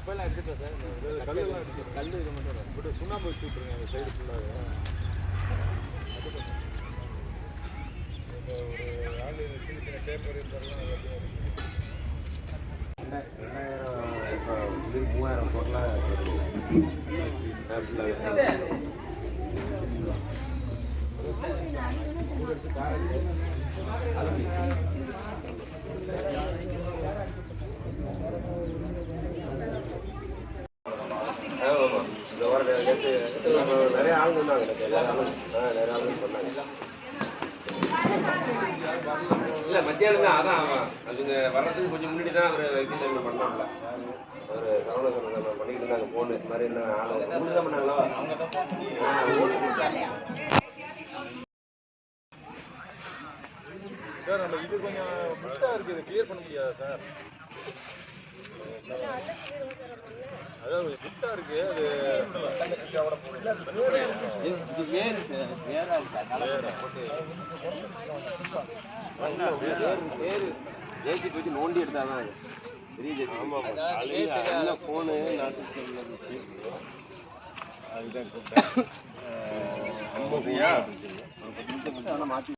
இப்போல்லாம் எடுத்துட்டேன் சார். இந்த கல்லெல்லாம் எடுத்துட்டேன் கல் இது மட்டும். இப்படி சுண்ணாம்பு வச்சு விட்ருங்க அந்த சைடு ஃபுல்லாக ஒரு ஆள் சின்ன சின்ன பேப்பர் இருந்தாலும் ரெண்டாயிரம் இப்போ இது மூவாயிரம் பொருளாக நிறைய ஆள் சொன்னாங்க. நிறைய ஆளும் சொன்னாங்க. இல்ல மத்தியானம் தான். அதான் அதுங்க வர்றதுக்கு கொஞ்சம் முன்னாடி தான் அவர் வைக்கல் பண்ணாப்ல அவர் சரவண சொன்னாங்க. பண்ணிக்கிட்டு இருந்தாங்க. போன் இது மாதிரி என்ன ஆளு? உங்களுக்கு தான் பண்ணாங்களா? சார் நம்ம இது கொஞ்சம் முட்டாக இருக்குது. இதை கிளியர் பண்ண முடியாதா சார் அதாவது கொஞ்சம் முட்டாக இருக்கு அது இது வேறு சார் வேறா வேறு வேறு ஜேசிபி வச்சு நோண்டி எடுத்தாதான் அது பெரிய ஜேசிபி ஆமாம் நல்ல ஃபோனு நாட்டு அதுதான் கூப்பிட்டேன் மாற்றி